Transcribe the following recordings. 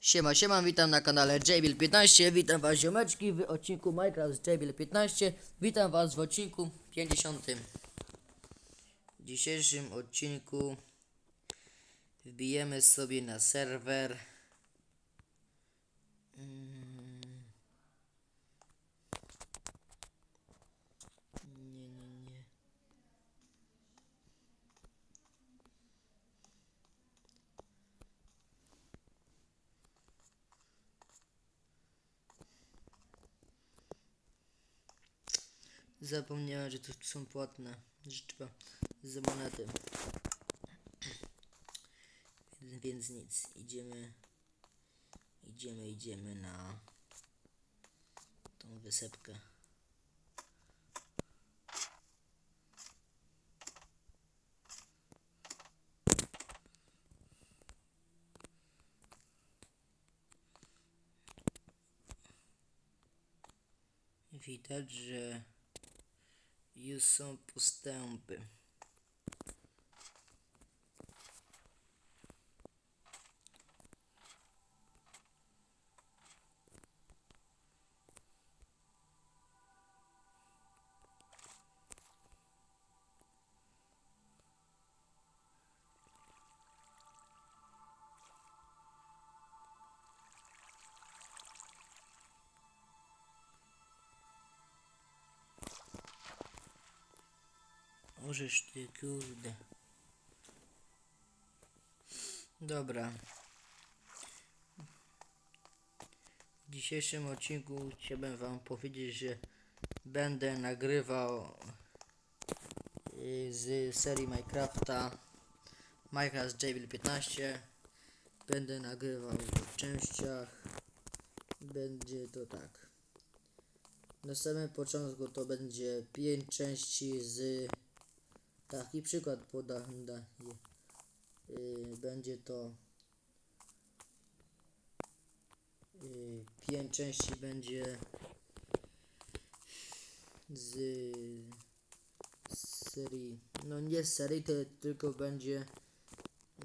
Siema, siema, witam na kanale JBL15, witam was ziomeczki w odcinku Minecraft z JBL15, witam was w odcinku 50. W dzisiejszym odcinku wbijemy sobie na serwer Mm. Nie, nie, nie. Zapomniałem, że to są płatne, że trzeba za monety. Więc nic, idziemy, idziemy, idziemy na tą wysepkę. Widać, że już są postępy. Możesz ty, kurde. Dobra. W dzisiejszym odcinku chciałbym wam powiedzieć, że będę nagrywał y, z serii Minecrafta Minecraft Jabil 15 będę nagrywał w częściach będzie to tak na samym początku to będzie 5 części z taki przykład podam daję. Yy, będzie to yy, pięć części będzie z serii no nie z serii tylko będzie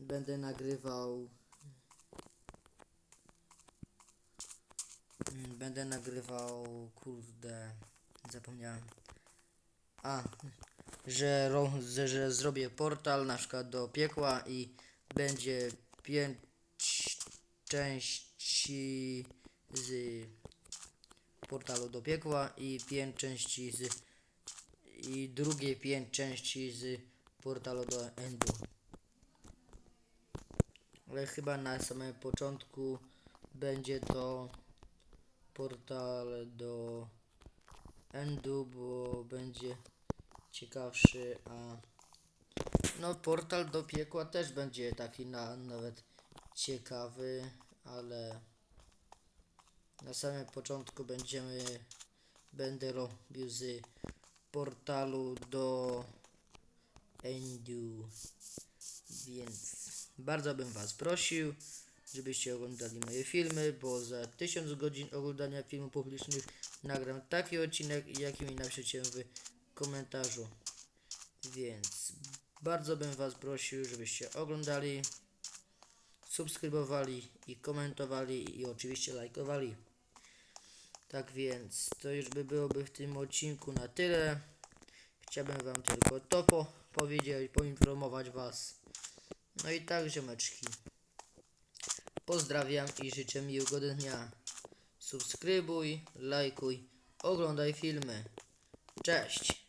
będę nagrywał Mm, będę nagrywał kurde zapomniałem a że, ro, że, że zrobię portal na przykład do piekła i będzie pięć części z portalu do piekła i pięć części z i drugie pięć części z portalu do endu. Ale chyba na samym początku będzie to portal do endu, bo będzie ciekawszy, a no portal do piekła też będzie taki na, nawet ciekawy, ale na samym początku będziemy będę robił z portalu do endu. Więc bardzo bym was prosił żebyście oglądali moje filmy, bo za 1000 godzin oglądania filmów publicznych nagram taki odcinek, jaki mi napiszecie w komentarzu. Więc bardzo bym Was prosił, żebyście oglądali, subskrybowali i komentowali i oczywiście lajkowali. Tak więc to już by byłoby w tym odcinku na tyle. Chciałbym Wam tylko to po powiedzieć, poinformować Was. No i tak, ziomeczki. Pozdrawiam i życzę miłego dnia. Subskrybuj, lajkuj, oglądaj filmy. Cześć!